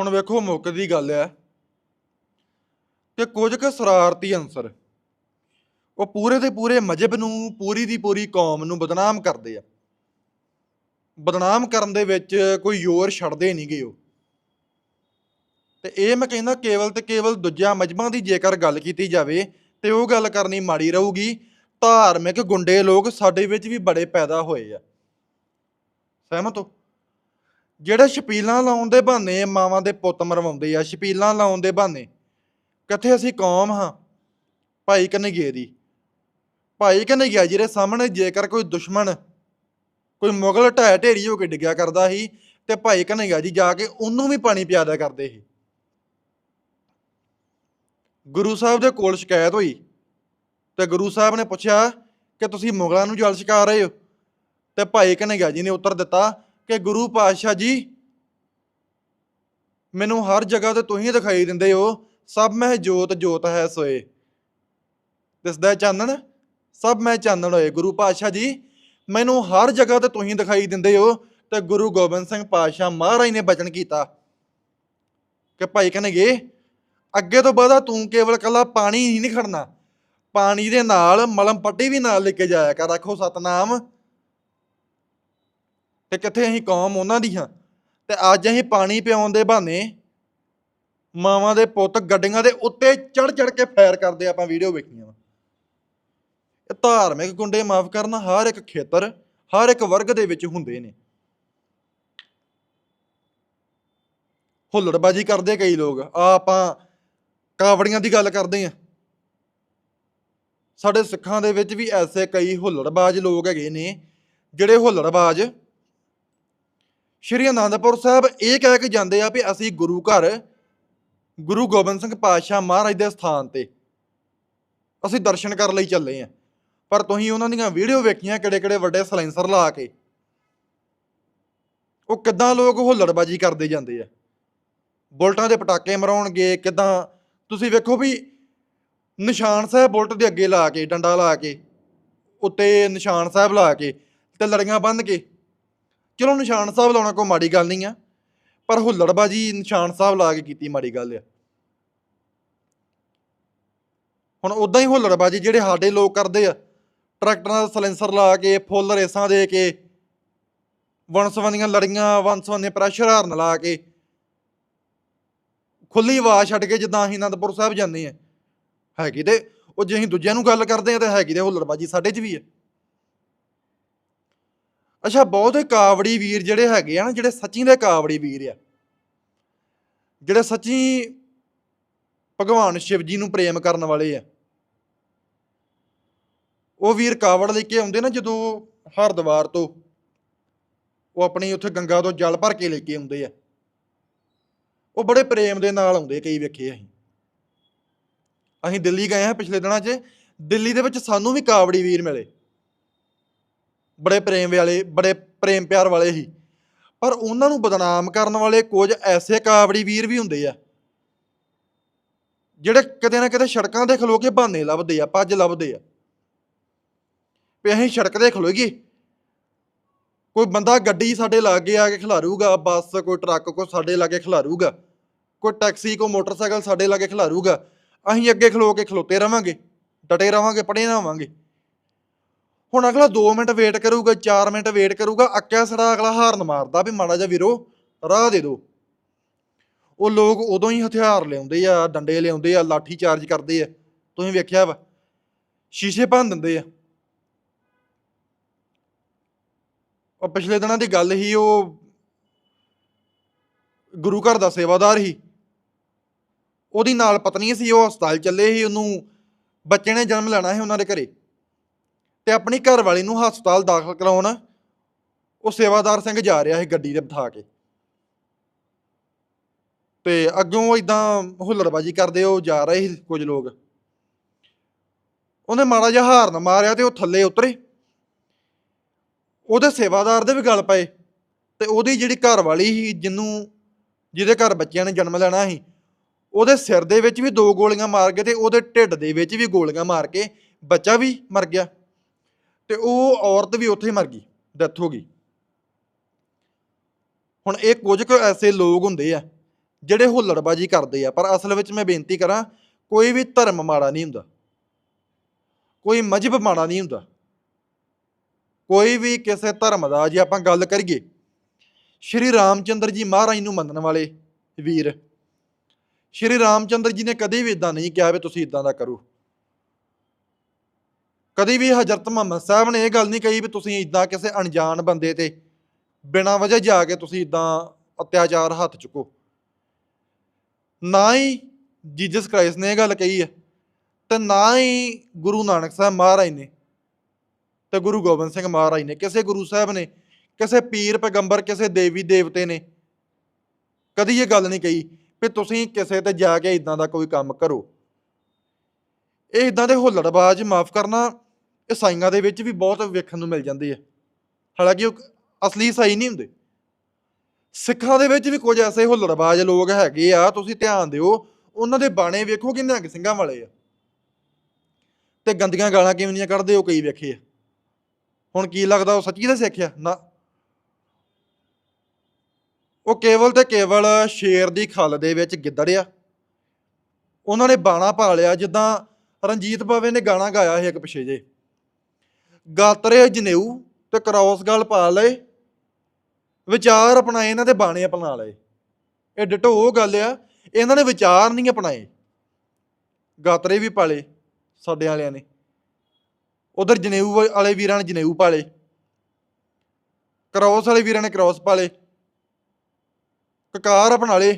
ਹੁਣ ਵੇਖੋ ਮੁੱਕ ਦੀ ਗੱਲ ਹੈ ਕਿ ਕੁਝ ਕੁ ਸ਼ਰਾਰਤੀ ਅੰਸਰ ਉਹ ਪੂਰੇ ਦੇ ਪੂਰੇ ਮਜਬ ਨੂੰ, ਪੂਰੀ ਦੀ ਪੂਰੀ ਕੌਮ ਨੂੰ ਬਦਨਾਮ ਕਰਦੇ ਆ। ਬਦਨਾਮ ਕਰਨ ਦੇ ਵਿੱਚ ਕੋਈ ਜ਼ੋਰ ਛੱਡਦੇ ਨਹੀਂ ਗੇ ਉਹ। ਤੇ ਇਹ ਮੈਂ ਕਹਿੰਦਾ ਕੇਵਲ ਤੇ ਕੇਵਲ ਦੂਜਿਆਂ ਮਜਬਾਂ ਦੀ ਜੇਕਰ ਗੱਲ ਕੀਤੀ ਜਾਵੇ ਤੇ ਉਹ ਗੱਲ ਕਰਨੀ ਮਾੜੀ ਰਹੂਗੀ। ਧਾਰਮਿਕ ਗੁੰਡੇ ਲੋਕ ਸਾਡੇ ਵਿੱਚ ਵੀ ਬੜੇ ਪੈਦਾ ਹੋਏ ਆ। ਸਹਿਮਤ ਹੋ? ਜਿਹੜੇ ਛਪੀਲਾਂ ਲਾਉਣ ਦੇ ਬਹਾਨੇ ਮਾਵਾਂ ਦੇ ਪੁੱਤ ਮਰਵਾਉਂਦੇ ਆ, ਛਪੀਲਾਂ ਲਾਉਣ ਦੇ ਬਹਾਨੇ। ਕਿੱਥੇ ਅਸੀਂ ਕੌਮ ਹਾਂ? ਭਾਈ ਕਨਗੇ ਦੀ ਭਾਈ ਘਨਗਿਆ ਜੀ ਦੇ ਸਾਹਮਣੇ ਜੇਕਰ ਕੋਈ ਦੁਸ਼ਮਣ, ਕੋਈ ਮੁਗਲ ਢਹਿ ਢੇਰੀ ਹੋ ਕੇ ਡਿੱਗਿਆ ਕਰਦਾ ਸੀ, ਤੇ ਭਾਈ ਕਨਈਆ ਜੀ ਜਾ ਕੇ ਉਹਨੂੰ ਵੀ ਪਾਣੀ ਪਿਆਦਾ ਕਰਦੇ ਸੀ। ਗੁਰੂ ਸਾਹਿਬ ਦੇ ਕੋਲ ਸ਼ਿਕਾਇਤ ਹੋਈ। ਤੇ ਗੁਰੂ ਸਾਹਿਬ ਨੇ ਪੁੱਛਿਆ ਕਿ ਤੁਸੀਂ ਮੁਗਲਾਂ ਨੂੰ ਜਲ ਛਕਾ ਰਹੇ ਹੋ? ਤੇ ਭਾਈ ਕਨਈਆ ਜੀ ਨੇ ਉੱਤਰ ਦਿੱਤਾ ਕਿ ਗੁਰੂ ਪਾਤਸ਼ਾਹ ਜੀ, ਮੈਨੂੰ ਹਰ ਜਗ੍ਹਾ ਤੇ ਤੁਸੀਂ ਦਿਖਾਈ ਦਿੰਦੇ ਹੋ, ਸਭ ਮੈਂ ਜੋਤ ਜੋਤ ਹੈ ਸੋਏ। ਦਿਸਦਾ ਚਾਨਣ? ਸਭ ਮੈਂ ਚਾਨਣ ਹੋਏ। ਗੁਰੂ ਪਾਤਸ਼ਾਹ ਜੀ, ਮੈਨੂੰ ਹਰ ਜਗ੍ਹਾ ਤੇ ਤੁਸੀਂ ਦਿਖਾਈ ਦਿੰਦੇ ਹੋ ਤੇ ਗੁਰੂ ਗੋਬਿੰਦ ਸਿੰਘ ਪਾਤਸ਼ਾਹ ਮਹਾਰਾਜ ਨੇ ਬਚਨ ਕੀਤਾ। ਕਿ ਭਾਈ ਕਨਈਏ ਅੱਗੇ ਤੋਂ ਬਾਅਦ ਤੂੰ ਕੇਵਲ ਕੱਲਾ ਪਾਣੀ ਹੀ ਨਹੀਂ ਖੜਨਾ। ਪਾਣੀ ਦੇ ਨਾਲ ਮਲਮ ਪੱਟੀ ਵੀ ਨਾਲ ਲੈ ਕੇ ਜਾਇਆ ਕਰ। ਰੱਖੋ ਸਤਨਾਮ। ਤੇ ਕਿੱਥੇ ਅਸੀਂ ਕੌਮ ਉਹਨਾਂ ਦੀ ਹਾਂ? ਤੇ ਅੱਜ ਅਸੀਂ ਪਾਣੀ ਪਿਆਉਣ ਦੇ ਬਹਾਨੇ ਮਾਵਾਂ ਦੇ ਪੁੱਤ ਗੱਡੀਆਂ ਦੇ ਉੱਤੇ ਚੜ ਚੜ ਕੇ ਫਾਇਰ ਕਰਦੇ ਆਪਾਂ ਵੀਡੀਓ ਵੇਖੀਆਂ ਵਾ। ਇਹ ਧਾਰਮਿਕ ਗੁੰਡੇ ਮਾਫ ਕਰਨਾ ਹਰ ਇੱਕ ਖੇਤਰ, ਹਰ ਇੱਕ ਵਰਗ ਦੇ ਵਿੱਚ ਹੁੰਦੇ ਨੇ। ਹੁੱਲੜਬਾਜੀ ਕਰਦੇ ਕਈ ਲੋਕ ਆ ਆਪਾਂ ਕਾਵੜੀਆਂ ਦੀ ਗੱਲ ਕਰਦੇ ਆ ਸਾਡੇ ਸਿੱਖਾਂ ਦੇ ਵਿੱਚ ਵੀ ਐਸੇ ਕਈ ਹੁੱਲੜਬਾਜ਼ ਲੋਕ ਹੈਗੇ ਨੇ, ਜਿਹੜੇ ਹੁੱਲੜਬਾਜ਼ ਸ਼੍ਰੀ ਅਨੰਦਪੁਰ ਸਾਹਿਬ ਇਹ ਕਹਿ ਕੇ ਜਾਂਦੇ ਆ ਵੀ ਅਸੀਂ ਗੁਰੂ ਘਰ, ਗੁਰੂ ਗੋਬਿੰਦ ਸਿੰਘ ਪਾਤਸ਼ਾਹ ਮਹਾਰਾਜ ਦੇ ਸਥਾਨ ਤੇ ਅਸੀਂ ਦਰਸ਼ਨ ਕਰਨ ਲਈ ਚੱਲੇ ਆ। ਪਰ ਤੁਸੀਂ ਉਹਨਾਂ ਦੀਆਂ ਵੀਡੀਓ ਵੇਖੀਆਂ ਕਿਹੜੇ ਕਿਹੜੇ ਵੱਡੇ ਸਲੈਂਸਰ ਲਾ ਕੇ। ਉਹ ਕਿੱਦਾਂ ਲੋਕ ਉਹ ਲੜਬਾਜ਼ੀ ਕਰਦੇ ਜਾਂਦੇ ਆ। ਬੁਲਟਾਂ ਦੇ ਪਟਾਕੇ ਮਰਾਉਣਗੇ ਕਿੱਦਾਂ? ਤੁਸੀਂ ਵੇਖੋ ਵੀ ਨਿਸ਼ਾਨ ਸਾਹਿਬ ਬੁਲਟ ਦੇ ਅੱਗੇ ਲਾ ਕੇ, ਡੰਡਾ ਲਾ ਕੇ, ਉੱਤੇ ਨਿਸ਼ਾਨ ਸਾਹਿਬ ਲਾ ਕੇ ਤੇ ਲੜੀਆਂ ਬੰਨ੍ਹ ਕੇ। ਚਲੋ ਨਿਸ਼ਾਨ ਸਾਹਿਬ ਲਾਉਣਾ ਕੋਈ ਮਾੜੀ ਗੱਲ ਨਹੀਂ ਆ, ਪਰ ਹੁੱਲੜਬਾਜੀ ਨਿਸ਼ਾਨ ਸਾਹਿਬ ਲਾ ਕੇ ਕੀਤੀ ਮਾੜੀ ਗੱਲ ਆ। ਹੁਣ ਉਦਾਂ ਹੀ ਹੁੱਲੜਬਾਜੀ ਜਿਹੜੇ ਸਾਡੇ ਲੋਕ ਕਰਦੇ ਆ, ਟਰੈਕਟਰਾਂ ਦਾ ਸਲੈਂਸਰ ਲਾ ਕੇ, ਫੁੱਲ ਰੇਸਾਂ ਦੇ ਕੇ ਵਨਸਵੰਦੀਆਂ ਲੜੀਆਂ ਵਨਸਵੰਦੇ ਪ੍ਰੈਸ਼ਰ ਹਾਰਨ ਲਾ ਕੇ, ਖੁੱਲੀ ਆਵਾਜ਼ ਛੱਡ ਕੇ ਜਿੱਦਾਂ ਅਸੀਂ ਅਨੰਦਪੁਰ ਸਾਹਿਬ ਜਾਂਦੇ ਆ, ਹੈਗੀ ਤੇ ਉਹ ਜੇ ਅਸੀਂ ਦੂਜਿਆਂ ਨੂੰ ਗੱਲ ਕਰਦੇ ਆ, ਤੇ ਹੈਗੀ ਤੇ ਹੁੱਲੜਬਾਜੀ ਸਾਡੇ 'ਚ ਵੀ ਆ। ਅੱਛਾ, ਬਹੁਤੇ ਕਾਵੜੀ ਵੀਰ ਜਿਹੜੇ ਹੈਗੇ ਆ ਨਾ, ਜਿਹੜੇ ਸੱਚੀ ਦੇ ਕਾਵੜੀ ਵੀਰ ਆ। ਜਿਹੜੇ ਸੱਚੀ ਭਗਵਾਨ ਸ਼ਿਵ ਜੀ ਨੂੰ ਪ੍ਰੇਮ ਕਰਨ ਵਾਲੇ ਆ। ਉਹ ਵੀਰ ਕਾਵੜ ਲੈ ਕੇ ਆਉਂਦੇ ਨਾ ਜਦੋਂ ਹਰਦੁਆਰ ਤੋਂ, ਉਹ ਆਪਣੀ ਉੱਥੇ ਗੰਗਾ ਤੋਂ ਜਲ ਭਰ ਕੇ ਲੈ ਕੇ ਆਉਂਦੇ ਆ। ਉਹ ਬੜੇ ਪ੍ਰੇਮ ਦੇ ਨਾਲ ਆਉਂਦੇ ਕਈ ਵੇਖੇ ਅਸੀਂ। ਅਸੀਂ ਦਿੱਲੀ ਗਏ ਹਾਂ ਪਿਛਲੇ ਦਿਨਾਂ 'ਚ। ਦਿੱਲੀ ਦੇ ਵਿੱਚ ਸਾਨੂੰ ਵੀ ਕਾਵੜੀ ਵੀਰ ਮਿਲੇ। ਬੜੇ ਪ੍ਰੇਮ ਵਾਲੇ, ਬੜੇ ਪ੍ਰੇਮ ਪਿਆਰ ਵਾਲੇ ਹੀ। ਪਰ ਉਹਨਾਂ ਨੂੰ ਬਦਨਾਮ ਕਰਨ ਵਾਲੇ ਕੁਝ ਐਸੇ ਕਾਵੜੀ ਵੀਰ ਵੀ ਹੁੰਦੇ ਆ, ਜਿਹੜੇ ਕਿਤੇ ਨਾ ਕਿਤੇ ਸੜਕਾਂ ਤੇ ਖਲੋ ਕੇ ਬਹਾਨੇ ਲੱਭਦੇ ਆ ਪੱਜ ਲੱਭਦੇ ਆ। ਵੀ ਅਸੀਂ ਸੜਕ ਤੇ ਖਲੋਈਏ। ਕੋਈ ਬੰਦਾ ਗੱਡੀ ਸਾਡੇ ਲਾਗੇ ਆ ਕੇ ਖਿਲਾਰੂਗਾ, ਬੱਸ, ਕੋਈ ਟਰੱਕ ਕੋ ਸਾਡੇ ਲਾਗੇ ਖਿਲਾਰੂਗਾ, ਕੋਈ ਟੈਕਸੀ ਕੋ ਮੋਟਰਸਾਈਕਲ ਸਾਡੇ ਲਾਗੇ ਖਿਲਾਰੂਗਾ, ਅਸੀਂ ਅੱਗੇ ਖਲੋ ਕੇ ਖਲੋਤੇ ਰਵਾਂਗੇ, ਡਟੇ ਰਵਾਂਗੇ ਪੜੇ ਰਵਾਂਗੇ। ਹੁਣ ਅਗਲਾ 2 ਮਿੰਟ ਵੇਟ ਕਰੂਗਾ 4 ਮਿੰਟ ਵੇਟ ਕਰੂਗਾ, ਅੱਕਿਆ ਸੜਾ ਅਗਲਾ ਹਾਰਨ ਮਾਰਦਾ ਵੀ ਮਾੜਾ ਜਿਹਾ ਵੀਰੋ, ਰਾਹ ਦੇ ਦਿਓ। ਉਹ ਲੋਕ ਉਦੋਂ ਹੀ ਹਥਿਆਰ ਲਿਆਉਂਦੇ ਆ, ਡੰਡੇ ਲਿਆਉਂਦੇ ਆ, ਲਾਠੀ ਚਾਰਜ ਕਰਦੇ ਆ। ਤੁਸੀਂ ਵੇਖਿਆ ਵਾ, ਸ਼ੀਸ਼ੇ ਭੰਨ ਦਿੰਦੇ ਆ। ਉਹ ਪਿਛਲੇ ਦਿਨਾਂ ਦੀ ਗੱਲ ਹੀ ਉਹ ਗੁਰੂ ਘਰ ਦਾ ਸੇਵਾਦਾਰ ਹੀ। ਉਹਦੀ ਨਾਲ ਪਤਨੀ ਸੀ, ਉਹ ਹਸਪਤਾਲ ਚੱਲੇ ਸੀ, ਉਹਨੂੰ ਬੱਚੇ ਨੇ ਜਨਮ ਲੈਣਾ ਸੀ ਉਹਨਾਂ ਦੇ ਘਰੇ। ਤੇ ਆਪਣੀ ਘਰ ਵਾਲੀ ਨੂੰ ਹਸਪਤਾਲ ਦਾਖਲ ਕਰਾਉਣ ਉਹ ਸੇਵਾਦਾਰ ਸਿੰਘ ਜਾ ਰਿਹਾ ਸੀ ਗੱਡੀ ਤੇ ਬਿਠਾ ਕੇ। ਤੇ ਅੱਗੋਂ ਇਦਾਂ ਹੁੱਲੜਬਾਜੀ ਕਰਦੇ, ਉਹ ਜਾ ਰਹੇ ਸੀ ਕੁਝ ਲੋਕ। ਉਹਨੇ ਮਾੜਾ ਜਿਹਾ ਹਾਰਨ ਮਾਰਿਆ ਤੇ ਉਹ ਥੱਲੇ ਉਤਰੇ। ਉਹਦੇ ਸੇਵਾਦਾਰ ਦੇ ਵੀ ਗੱਲ ਪਏ ਤੇ ਉਹਦੀ ਜਿਹੜੀ ਘਰ ਵਾਲੀ ਸੀ, ਜਿਹਨੂੰ, ਜਿਹਦੇ ਘਰ ਬੱਚਿਆਂ ਨੇ ਜਨਮ ਲੈਣਾ ਸੀ, ਉਹਦੇ ਸਿਰ ਦੇ ਵਿੱਚ ਵੀ ਦੋ ਗੋਲੀਆਂ ਮਾਰ ਕੇ ਤੇ ਉਹਦੇ ਢਿੱਡ ਦੇ ਵਿੱਚ ਵੀ ਗੋਲੀਆਂ ਮਾਰ ਕੇ ਬੱਚਾ ਵੀ ਮਰ ਗਿਆ। ਤੇ ਉਹ ਔਰਤ ਵੀ ਉੱਥੇ ਹੀ ਮਰ ਗਈ ਡੈਥ ਹੋ ਗਈ। ਹੁਣ ਇਹ ਕੁਝ ਕੁ ਐਸੇ ਲੋਕ ਹੁੰਦੇ ਆ, ਜਿਹੜੇ ਹੁੱਲੜਬਾਜੀ ਕਰਦੇ ਆ, ਪਰ ਅਸਲ ਵਿੱਚ ਮੈਂ ਬੇਨਤੀ ਕਰਾਂ, ਕੋਈ ਵੀ ਧਰਮ ਮਾੜਾ ਨਹੀਂ ਹੁੰਦਾ। ਕੋਈ ਮਜਹਬ ਮਾੜਾ ਨਹੀਂ ਹੁੰਦਾ। ਕੋਈ ਵੀ ਕਿਸੇ ਧਰਮ ਦਾ, ਜੇ ਆਪਾਂ ਗੱਲ ਕਰੀਏ, ਸ਼੍ਰੀ ਰਾਮਚੰਦਰ ਜੀ ਮਹਾਰਾਜ ਨੂੰ ਮੰਨਣ ਵਾਲੇ ਵੀਰ, ਸ਼੍ਰੀ ਰਾਮਚੰਦਰ ਜੀ ਨੇ ਕਦੇ ਵੀ ਇਦਾਂ ਨਹੀਂ ਕਿਹਾ ਵੀ ਤੁਸੀਂ ਇਦਾਂ ਦਾ ਕਰੋ। ਕਦੀ ਵੀ ਹਜ਼ਰਤ ਮੁਹੰਮਦ ਸਾਹਿਬ ਨੇ ਇਹ ਗੱਲ ਨਹੀਂ ਕਹੀ ਵੀ ਤੁਸੀਂ ਇਦਾਂ ਕਿਸੇ ਅਣਜਾਣ ਬੰਦੇ ਤੇ ਬਿਨਾਂ ਵਜ੍ਹਾ ਜਾ ਕੇ ਤੁਸੀਂ ਇਦਾਂ ਅਤਿਆਚਾਰ ਹੱਥ ਚੁੱਕੋ। ਨਾ ਹੀ ਜੀਸਸ ਕ੍ਰਾਈਸਟ ਨੇ ਇਹ ਗੱਲ ਕਹੀ ਹੈ ਤੇ ਨਾ ਹੀ ਗੁਰੂ ਨਾਨਕ ਸਾਹਿਬ ਮਹਾਰਾਜ ਨੇ ਤੇ ਗੁਰੂ ਗੋਬਿੰਦ ਸਿੰਘ ਮਹਾਰਾਜ ਨੇ, ਕਿਸੇ ਗੁਰੂ ਸਾਹਿਬ ਨੇ, ਕਿਸੇ ਪੀਰ ਪੈਗੰਬਰ, ਕਿਸੇ ਦੇਵੀ ਦੇਵਤੇ ਨੇ ਕਦੀ ਇਹ ਗੱਲ ਨਹੀਂ ਕਹੀ ਵੀ ਤੁਸੀਂ ਕਿਸੇ ਤੇ ਜਾ ਕੇ ਇਦਾਂ ਦਾ ਕੋਈ ਕੰਮ ਕਰੋ। ਇਹ ਇਦਾਂ ਦੇ ਹੁੱਲੜਬਾਜ਼ ਮਾਫ ਕਰਨਾ ਈਸਾਈਆਂ ਦੇ ਵਿੱਚ ਵੀ ਬਹੁਤ ਵੇਖਣ ਨੂੰ ਮਿਲ ਜਾਂਦੇ ਆ। ਹਾਲਾਂਕਿ ਉਹ ਅਸਲੀ ਈਸਾਈ ਨਹੀਂ ਹੁੰਦੇ। ਸਿੱਖਾਂ ਦੇ ਵਿੱਚ ਵੀ ਕੁਝ ਐਸੇ ਹੁੱਲੜਬਾਜ਼ ਲੋਕ ਹੈਗੇ ਆ, ਤੁਸੀਂ ਧਿਆਨ ਦਿਓ, ਉਹਨਾਂ ਦੇ ਬਾਣੇ ਵੇਖੋ ਕਿੰਨੇ ਨਿਹੰਗ ਸਿੰਘਾਂ ਵਾਲੇ ਆ। ਤੇ ਗੰਦੀਆਂ ਗਾਲਾਂ ਕਿਵੇਂ ਦੀਆਂ ਕੱਢਦੇ, ਉਹ ਕਈ ਵੇਖੇ ਆ। ਹੁਣ ਕੀ ਲੱਗਦਾ ਉਹ ਸੱਚੀ ਦਾ ਸਿੱਖਿਆ ਨਾ। ਉਹ ਕੇਵਲ ਤੇ ਕੇਵਲ ਸ਼ੇਰ ਦੀ ਖਲ ਦੇ ਵਿੱਚ ਗਿੱਦੜਿਆ ਉਹਨਾਂ ਨੇ ਬਾਣਾ ਪਾ ਲਿਆ ਜਿੱਦਾਂ ਰਣਜੀਤ ਬਾਵੇ ਨੇ ਗਾਣਾ ਗਾਇਆ ਸੀ ਇੱਕ ਪਿਛੇ ਜੇ ਗਾਤਰੇ ਜਨੇਊ ਤੇ ਕ੍ਰਾਸ ਗੱਲ ਪਾ ਲਏ ਵਿਚਾਰ ਅਪਣਾਏ, ਇਹਨਾਂ ਦੇ ਬਾਣੇ ਅਪਣਾ ਲਏ। ਇਹ ਡਿਟੋ ਉਹ ਗੱਲ ਆ, ਇਹਨਾਂ ਨੇ ਵਿਚਾਰ ਨਹੀਂ ਅਪਣਾਏ। ਗਾਤਰੇ ਵੀ ਪਾਲੇ ਸਾਡੇ ਵਾਲਿਆਂ ਨੇ। ਉਧਰ ਜਨੇਊ ਵਾਲੇ ਵੀਰਾਂ ਨੇ ਜਨੇਊ ਪਾਲੇ ਕ੍ਰਾਸ ਵਾਲੇ ਵੀਰਾਂ ਨੇ ਕ੍ਰਾਸ ਪਾਲੇ ਕਕਾਰ ਅਪਣਾ ਲਏ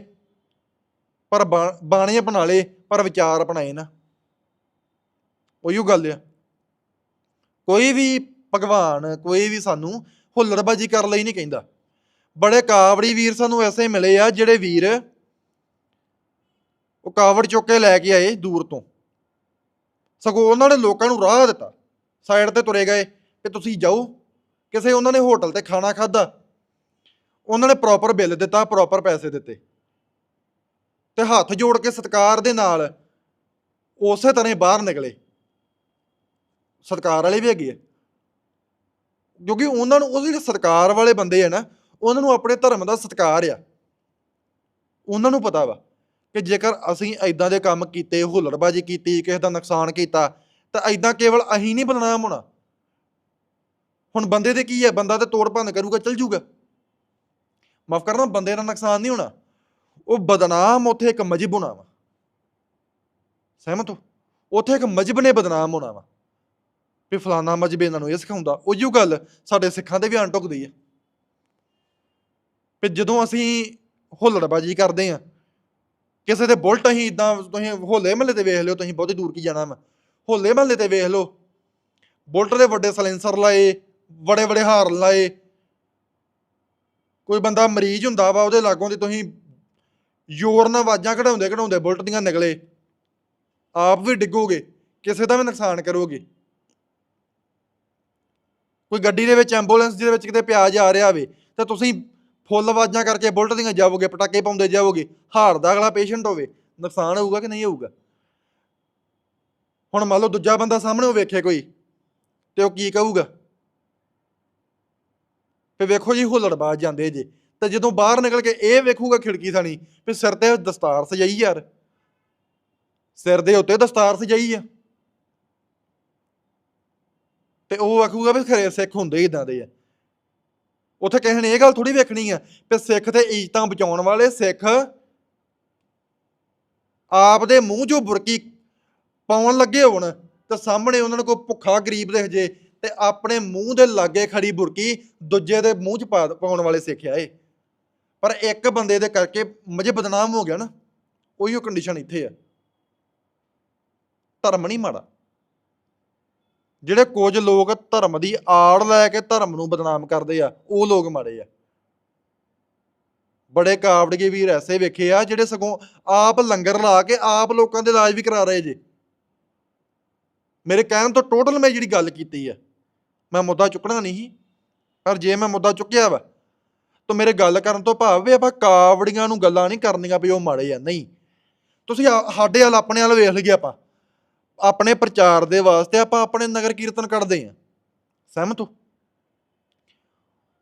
ਪਰ ਬਾਣੇ ਅਪਣਾ ਲਏ ਪਰ ਵਿਚਾਰ ਅਪਣਾਏ ਨਾ। ਉਹੀਓ ਗੱਲ ਆ। ਕੋਈ ਵੀ ਭਗਵਾਨ, ਕੋਈ ਵੀ ਸਾਨੂੰ ਹੁੱਲੜਬਾਜੀ ਕਰਨ ਲਈ ਨਹੀਂ ਕਹਿੰਦਾ। ਬੜੇ ਕਾਵੜੀ ਵੀਰ ਸਾਨੂੰ ਐਸੇ ਮਿਲੇ ਆ ਜਿਹੜੇ ਵੀਰ ਉਹ ਕਾਵੜ ਚੁੱਕ ਕੇ ਲੈ ਕੇ ਆਏ ਦੂਰ ਤੋਂ। ਸਗੋਂ ਉਹਨਾਂ ਨੇ ਲੋਕਾਂ ਨੂੰ ਰਾਹ ਦਿੱਤਾ। ਸਾਈਡ ਤੇ ਤੁਰੇ ਗਏ ਕਿ ਤੁਸੀਂ ਜਾਓ। ਕਿਸੇ ਉਹਨਾਂ ਨੇ ਹੋਟਲ ਤੇ ਖਾਣਾ ਖਾਦਾ ਉਹਨਾਂ ਨੇ ਪ੍ਰੋਪਰ ਬਿੱਲ ਦਿੱਤਾ ਪ੍ਰੋਪਰ ਪੈਸੇ ਦਿੱਤੇ। ਤੇ ਹੱਥ ਜੋੜ ਕੇ ਸਤਕਾਰ ਦੇ ਨਾਲ ਉਸੇ ਤਰ੍ਹਾਂ ਬਾਹਰ ਨਿਕਲੇ। ਸਤਕਾਰ ਵਾਲੇ ਵੀ ਹੈਗੇ ਆ। ਕਿਉਂਕਿ ਉਹਨਾਂ ਨੂੰ, ਉਹ ਜਿਹੜੇ ਸਤਕਾਰ ਵਾਲੇ ਬੰਦੇ ਆ ਨਾ, ਉਹਨਾਂ ਨੂੰ ਆਪਣੇ ਧਰਮ ਦਾ ਸਤਿਕਾਰ ਆ। ਉਹਨਾਂ ਨੂੰ ਪਤਾ ਵਾ ਕਿ ਜੇਕਰ ਅਸੀਂ ਐਦਾਂ ਦੇ ਕੰਮ ਕੀਤੇ, ਹੁੱਲੜਬਾਜੀ ਕੀਤੀ, ਕਿਸੇ ਦਾ ਨੁਕਸਾਨ ਕੀਤਾ, ਤਾਂ ਐਦਾਂ ਕੇਵਲ ਅਸੀਂ ਨਹੀਂ ਬਦਨਾਮ ਹੋਣਾ। ਹੁਣ ਬੰਦੇ ਦੇ ਕੀ ਹੈ ਬੰਦਾ ਤੇ ਤੋੜ ਭੰਨ ਕਰੂਗਾ, ਚਲ ਜੂਗਾ। ਮਾਫ ਕਰਨਾ, ਬੰਦੇ ਦਾ ਨੁਕਸਾਨ ਨਹੀਂ ਹੋਣਾ। ਉਹ ਬਦਨਾਮ ਉੱਥੇ ਇੱਕ ਮਜਬ ਹੋਣਾ ਵਾ। ਸਹਿਮਤ ਹੋ? ਉੱਥੇ ਇੱਕ ਮਜਬ ਨੇ ਬਦਨਾਮ ਹੋਣਾ ਵਾ। ਵੀ ਫਲਾਨਾ ਮਜ਼ਬੇ ਇਹਨਾਂ ਨੂੰ ਇਹ ਸਿਖਾਉਂਦਾ ਉਹੀਓ ਗੱਲ ਸਾਡੇ ਸਿੱਖਾਂ ਤੇ ਵੀ ਆਂ ਟੁਕਦੀ ਹੈ ਵੀ ਜਦੋਂ ਅਸੀਂ ਹੁੱਲੜਬਾਜੀ ਕਰਦੇ ਆ, ਕਿਸੇ ਦੇ ਬੁਲਟ ਅਸੀਂ ਇਦਾਂ ਤੁਸੀਂ ਹੋਲੇ ਮਹੱਲੇ ਤੇ ਵੇਖ ਲਿਓ, ਤੁਸੀਂ ਬਹੁਤੀ ਦੂਰ ਕੀ ਜਾਣਾ ਵਾ। ਹੋਲੇ ਮਹੱਲੇ ਤੇ ਵੇਖ ਲਓ, ਬੁਲਟ ਦੇ ਵੱਡੇ ਸਲੈਂਸਰ ਲਾਏ ਬੜੇ ਬੜੇ ਹਾਰਨ ਲਾਏ। ਕੋਈ ਬੰਦਾ ਮਰੀਜ਼ ਹੁੰਦਾ ਵਾ, ਉਹਦੇ ਲਾਗੋਂ ਦੀ ਤੁਸੀਂ ਜ਼ੋਰ ਨਾਲ ਆਵਾਜ਼ਾਂ ਕਢਾਉਂਦੇ ਕਢਾਉਂਦੇ ਬੁਲਟ ਦੀਆਂ ਨਿਕਲੇ। ਆਪ ਵੀ ਡਿੱਗੋਗੇ, ਕਿਸੇ ਦਾ ਵੀ ਨੁਕਸਾਨ ਕਰੋਗੇ। ਕੋਈ ਗੱਡੀ ਦੇ ਵਿੱਚ ਐਂਬੂਲੈਂਸ ਦੇ ਵਿੱਚ ਕਿਤੇ ਪਿਆ ਜਾ ਰਿਹਾ ਹੋਵੇ, ਤਾਂ ਤੁਸੀਂ ਫੁੱਲ ਆਵਾਜ਼ਾਂ ਕਰਕੇ ਬੁਲਟ ਦੀਆਂ ਜਾਵੋਗੇ, ਪਟਾਕੇ ਪਾਉਂਦੇ ਜਾਵੋਗੇ, ਹਾਰ ਦਾ ਅਗਲਾ ਪੇਸ਼ੈਂਟ ਹੋਵੇ, ਨੁਕਸਾਨ ਹੋਊਗਾ ਕਿ ਨਹੀਂ ਹੋਊਗਾ? ਹੁਣ ਮੰਨ ਲਓ ਦੂਜਾ ਬੰਦਾ ਸਾਹਮਣੇ ਉਹ ਵੇਖੇ ਕੋਈ, ਤੇ ਉਹ ਕੀ ਕਹੂਗਾ? ਤੇ ਵੇਖੋ ਜੀ ਹੁੱਲੜਬਾਜ਼ ਜਾਂਦੇ ਜੇ, ਤਾਂ ਜਦੋਂ ਬਾਹਰ ਨਿਕਲ ਕੇ ਇਹ ਵੇਖੂਗਾ ਖਿੜਕੀ ਥਾਣੀ ਵੀ ਸਿਰ ਤੇ ਦਸਤਾਰ ਸਜਾਈ ਯਾਰ। ਸਿਰ ਦੇ ਉੱਤੇ ਦਸਤਾਰ ਸਜਾਈ ਆ। ਤੇ ਉਹ ਆਖੂਗਾ ਵੀ ਖਰੇ ਸਿੱਖ ਹੁੰਦੇ ਹੀ ਇਦਾਂ ਦੇ ਆ। ਉੱਥੇ ਕਿਸੇ ਨੇ ਇਹ ਗੱਲ ਥੋੜੀ ਵੇਖਣੀ ਆ ਕਿ ਸਿੱਖ ਤੇ ਇੱਜ਼ਤਾਂ ਬਚਾਉਣ ਵਾਲੇ ਸਿੱਖ ਆਪ ਦੇ ਮੂੰਹ 'ਚੋਂ ਬੁਰਕੀ ਪਾਉਣ ਲੱਗੇ ਹੋਣ ਤੇ ਸਾਹਮਣੇ ਉਹਨਾਂ ਨੂੰ ਕੋਈ ਭੁੱਖਾ ਗਰੀਬ ਦਿਖ ਜੇ ਤੇ ਆਪਣੇ ਮੂੰਹ ਦੇ ਲਾਗੇ ਖੜੀ ਬੁਰਕੀ ਦੂਜੇ ਦੇ ਮੂੰਹ 'ਚ ਪਾ ਪਾਉਣ ਵਾਲੇ ਸਿੱਖਿਆ ਏ ਪਰ ਇੱਕ ਬੰਦੇ ਦੇ ਕਰਕੇ ਮਜੇ ਬਦਨਾਮ ਹੋ ਗਿਆ ਨਾ, ਉਹੀ ਉਹ ਕੰਡੀਸ਼ਨ ਇੱਥੇ ਆ। ਧਰਮ ਨਹੀਂ ਮਾੜਾ। ਜਿਹੜੇ ਕੁਝ ਲੋਕ ਧਰਮ ਦੀ ਆੜ ਲੈ ਕੇ ਧਰਮ ਨੂੰ ਬਦਨਾਮ ਕਰਦੇ ਆ, ਉਹ ਲੋਕ ਮਾੜੇ ਆ। ਬੜੇ ਕਾਵੜਗੇ ਵੀਰ ਐਸੇ ਵੇਖੇ ਆ ਜਿਹੜੇ ਸਗੋਂ ਆਪ ਲੰਗਰ ਲਾ ਕੇ ਆਪ ਲੋਕਾਂ ਦੇ ਇਲਾਜ ਵੀ ਕਰਾ ਰਹੇ ਜੇ। ਮੇਰੇ ਕਹਿਣ ਤੋਂ ਟੋਟਲ ਮੈਂ ਜਿਹੜੀ ਗੱਲ ਕੀਤੀ ਆ, ਮੈਂ ਮੁੱਦਾ ਚੁੱਕਣਾ ਨਹੀਂ ਸੀ, ਪਰ ਜੇ ਮੈਂ ਮੁੱਦਾ ਚੁੱਕਿਆ ਵਾ, ਤਾਂ ਮੇਰੇ ਗੱਲ ਕਰਨ ਤੋਂ ਭਾਵ ਵੀ ਆਪਾਂ ਕਾਵੜੀਆਂ ਨੂੰ ਗੱਲਾਂ ਨਹੀਂ ਕਰਨੀਆਂ ਵੀ ਉਹ ਮਾੜੇ ਆ। ਨਹੀਂ, ਤੁਸੀਂ ਸਾਡੇ ਵੱਲ ਆਪਣੇ ਵੱਲ ਵੇਖ ਲਈਏ ਆਪਾਂ। ਆਪਣੇ ਪ੍ਰਚਾਰ ਦੇ ਵਾਸਤੇ ਆਪਾਂ ਆਪਣੇ ਨਗਰ ਕੀਰਤਨ ਕੱਢਦੇ ਆ ਸਹਿਮਤ ਹੋ?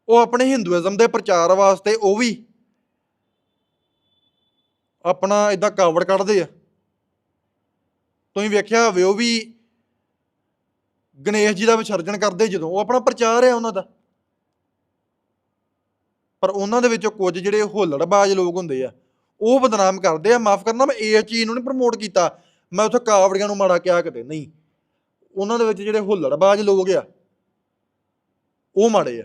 ਉਹ ਆਪਣੇ ਹਿੰਦੂਇਜ਼ਮ ਦੇ ਪ੍ਰਚਾਰ ਵਾਸਤੇ ਉਹ ਵੀ ਆਪਣਾ ਇਦਾਂ ਕਾਵੜ ਕੱਢਦੇ ਆ। ਤੁਸੀਂ ਵੇਖਿਆ ਹੋਵੇ, ਉਹ ਵੀ ਗਣੇਸ਼ ਜੀ ਦਾ ਵਿਸਰਜਨ ਕਰਦੇ ਜਦੋਂ। ਉਹ ਆਪਣਾ ਪ੍ਰਚਾਰ ਹੈ ਉਹਨਾਂ ਦਾ। ਪਰ ਉਹਨਾਂ ਦੇ ਵਿੱਚੋਂ ਕੁਝ ਜਿਹੜੇ ਹੋਲੜਬਾਜ਼ ਲੋਕ ਹੁੰਦੇ ਆ, ਉਹ ਬਦਨਾਮ ਕਰਦੇ ਆ। ਮਾਫ ਕਰਨਾ, ਮੈਂ ਇਸ ਚੀਜ਼ ਨੂੰ ਨਹੀਂ ਪ੍ਰਮੋਟ ਕੀਤਾ। ਮੈਂ ਉੱਥੇ ਕਾਵੜੀਆਂ ਨੂੰ ਮਾੜਾ ਕਿਹਾ ਕਿਤੇ, ਨਹੀਂ। ਉਹਨਾਂ ਦੇ ਵਿੱਚ ਜਿਹੜੇ ਹੁੱਲੜਬਾਜ਼ ਲੋਕ ਆ, ਉਹ ਮਾੜੇ ਆ।